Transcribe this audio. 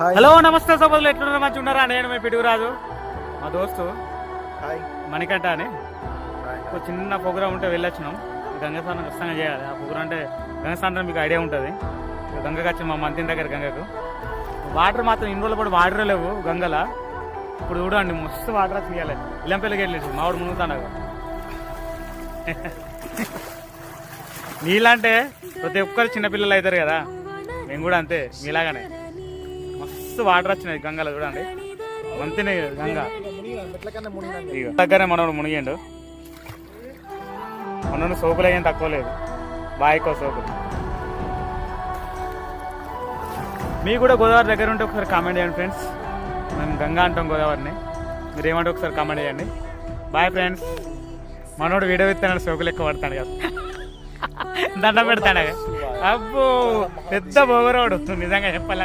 Hello నమస్తే సోదరులు ఎట్లున్నారు? మంచి ఉన్నారా నేను మీ పిడుగురాజు మా దోస్తు హాయ్ మణికంఠ అని. ఒక చిన్న ప్రోగ్రామ్ ఉంటే వెళ్ళొచ్చినాం. గంగస్నానం ఖచ్చితంగా చేయాలి. ఆ ప్రోగ్రామ్ అంటే గంగస్నానం మీకు ఐడియా ఉంటుంది. గంగకు వచ్చి మా మంత్రి దగ్గర గంగకు. వాటర్ మాత్రం ఇన్ని రోజులు పాటు వాటర్ లేవు గంగల. ఇప్పుడు చూడండి మస్తు వాటర్ వచ్చి ఇవ్వాలి ఇల్లంపల్లికి వెళ్ళేసి మావాడు మునుగుతాను నీళ్ళంటే ప్రతి ఒక్కరు చిన్నపిల్లలు అవుతారు కదా. మేము కూడా అంతే మీలాగానే. మస్తు వాటర్ వచ్చినాయి గంగలో చూడండి. మంతిని గంగ. దగ్గరే మనోడు మునిగిండు. మనోడు సోపులు ఏం తక్కువ లేదు. బాయికో ఎక్కువ సోపులు మీకు కూడా గోదావరి దగ్గర ఉంటే ఒకసారి కామెంట్ చేయండి ఫ్రెండ్స్. మేము గంగా అంటాం గోదావరిని. మీరు ఏమంటే ఒకసారి కామెంట్ చేయండి. Bye friends. మనోడు వీడియో ఇస్తాను సోకులు ఎక్కువ పడతాడు కదా. దండం పెడతాడు అబ్బో పెద్ద బోగరాడు. నిజంగా చెప్పాలంటే.